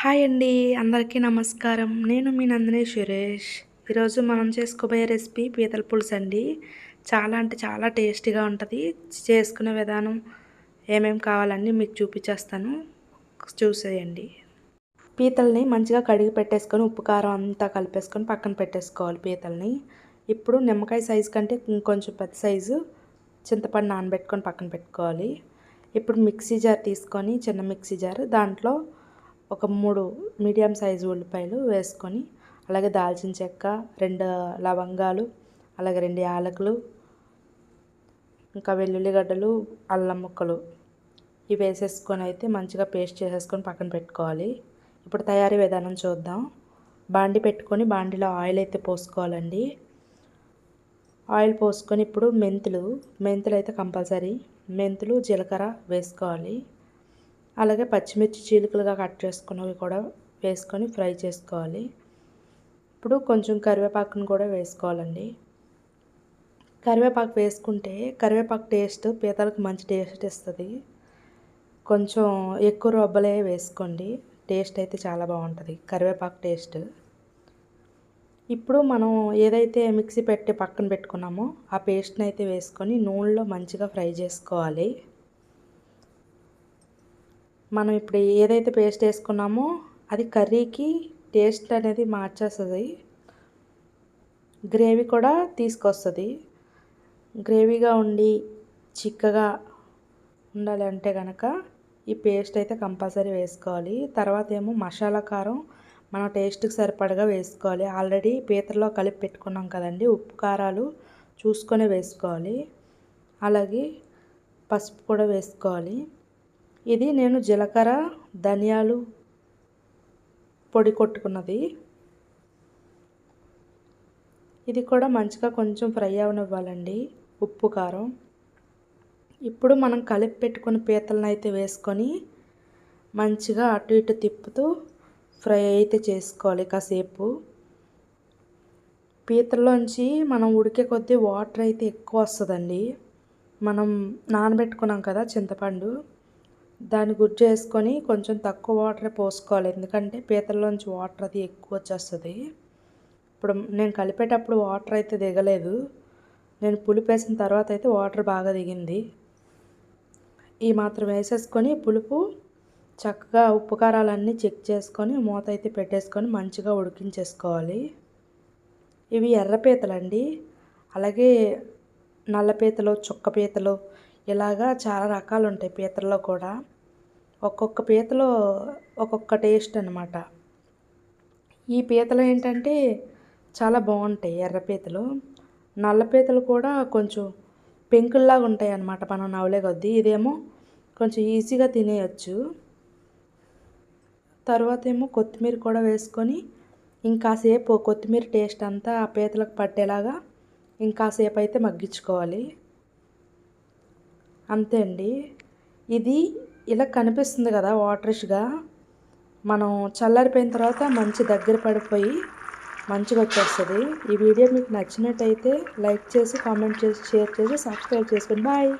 Hi అండి అందరికీ నమస్కారం. నేను మీ నందిని సురేష్. ఈరోజు మనం చేసుకోబోయే రెసిపీ పీతల పులుసు అండి. చాలా అంటే చాలా టేస్టీగా ఉంటుంది. చేసుకునే విధానం ఏమేమి కావాలని మీకు చూపించేస్తాను. చూసేయండి. పీతల్ని మంచిగా కడిగి పెట్టేసుకొని ఉప్పు కారం అంతా కలిపేసుకొని పక్కన పెట్టేసుకోవాలి పీతల్ని. ఇప్పుడు నిమ్మకాయ సైజు కంటే ఇంకొంచెం పెద్ద సైజు చింతపండు నానబెట్టుకొని పక్కన పెట్టుకోవాలి. ఇప్పుడు మిక్సీ జార్ తీసుకొని చిన్న మిక్సీ జార్ దాంట్లో ఒక మూడు మీడియం సైజు ఉల్లిపాయలు వేసుకొని అలాగే దాల్చిన చెక్క రెండు లవంగాలు అలాగే రెండు యాలకులు ఇంకా వెల్లుల్లిగడ్డలు అల్లం ముక్కలు ఇవి వేసేసుకొని అయితే మంచిగా పేస్ట్ చేసేసుకొని పక్కన పెట్టుకోవాలి. ఇప్పుడు తయారీ విధానం చూద్దాం. బాండి పెట్టుకొని బాండిలో ఆయిల్ అయితే పోసుకోవాలండి. ఆయిల్ పోసుకొని ఇప్పుడు మెంతులు మెంతులు అయితే కంపల్సరీ. మెంతులు జీలకర్ర వేసుకోవాలి. అలాగే పచ్చిమిర్చి చీలికలుగా కట్ చేసుకున్నవి కూడా వేసుకొని ఫ్రై చేసుకోవాలి. ఇప్పుడు కొంచెం కరివేపాకును కూడా వేసుకోవాలండి. కరివేపాకు వేసుకుంటే కరివేపాకు టేస్ట్ పీతలకు మంచి టేస్ట్ ఇస్తుంది. కొంచెం ఎక్కువ రొబ్బలే వేసుకోండి. టేస్ట్ అయితే చాలా బాగుంటుంది. కరివేపాకు టేస్ట్. ఇప్పుడు మనం ఏదైతే మిక్సీ పెట్టి పక్కన పెట్టుకున్నామో ఆ పేస్ట్ని అయితే వేసుకొని నూనెలో మంచిగా ఫ్రై చేసుకోవాలి. మనం ఇప్పుడు ఏదైతే పేస్ట్ వేసుకున్నామో అది కర్రీకి టేస్ట్ అనేది మార్చేస్తుంది. గ్రేవీ కూడా తీసుకొస్తుంది. గ్రేవీగా ఉండి చిక్కగా ఉండాలి అంటే కనుక ఈ పేస్ట్ అయితే కంపల్సరీ వేసుకోవాలి. తర్వాత ఏమో మసాలా కారం మన టేస్ట్కి సరిపడగా వేసుకోవాలి. ఆల్రెడీ పీతల్లో కలిపి పెట్టుకున్నాం కదండి ఉప్పు కారాలు చూసుకొని వేసుకోవాలి. అలాగే పసుపు కూడా వేసుకోవాలి. ఇది నేను జీలకర్ర ధనియాలు పొడి కొట్టుకున్నది. ఇది కూడా మంచిగా కొంచెం ఫ్రై అవనివ్వాలండి ఉప్పు కారం. ఇప్పుడు మనం కలిపి పెట్టుకున్న పీతలను అయితే వేసుకొని మంచిగా అటు ఇటు తిప్పుతూ ఫ్రై అయితే చేసుకోవాలి కాసేపు. పీతల్లోంచి మనం ఉడికే కొద్దీ వాటర్ అయితే ఎక్కువ వస్తుందండి. మనం నానబెట్టుకున్నాం కదా చింతపండు. దాన్ని గుర్తు చేసుకొని కొంచెం తక్కువ వాటర్ పోసుకోవాలి. ఎందుకంటే పీతల్లోంచి వాటర్ అది ఎక్కువ వచ్చేస్తుంది. ఇప్పుడు నేను కలిపేటప్పుడు వాటర్ అయితే దిగలేదు. నేను పులుపు వేసిన తర్వాత అయితే వాటర్ బాగా దిగింది. ఈ మాత్రం వేసేసుకొని పులుపు చక్కగా ఉప్పు కారాలన్నీ చెక్ చేసుకొని మూత అయితే పెట్టేసుకొని మంచిగా ఉడికించేసుకోవాలి. ఇవి ఎర్రపీతలండి అలాగే నల్ల పీతలు చుక్క పీతలు ఇలాగా చాలా రకాలు ఉంటాయి పీతల్లో కూడా. ఒక్కొక్క పీతలో ఒక్కొక్క టేస్ట్ అనమాట ఈ పీతలు ఏంటంటే చాలా బాగుంటాయి ఎర్ర పీతలు. నల్ల పీతలు కూడా కొంచెం పెంకుల్లాగా ఉంటాయి అన్నమాట మనం నవలే కొద్దీ. ఇదేమో కొంచెం ఈజీగా తినేయచ్చు. తర్వాత ఏమో కొత్తిమీర కూడా వేసుకొని ఇంకాసేపు కొత్తిమీర టేస్ట్ అంతా ఆ పీతలకు పట్టేలాగా ఇంకాసేపు అయితే మగ్గించుకోవాలి. అంతే అండి. ఇది ఇలా కనిపిస్తుంది కదా వాటరిష్గా. మనం చల్లారిపోయిన తర్వాత మంచి దగ్గర పడిపోయి మంచిగా వచ్చేస్తుంది. ఈ వీడియో మీకు నచ్చినట్టయితే లైక్ చేసి కామెంట్ చేసి షేర్ చేసి సబ్స్క్రైబ్ చేసుకోండి బాయ్.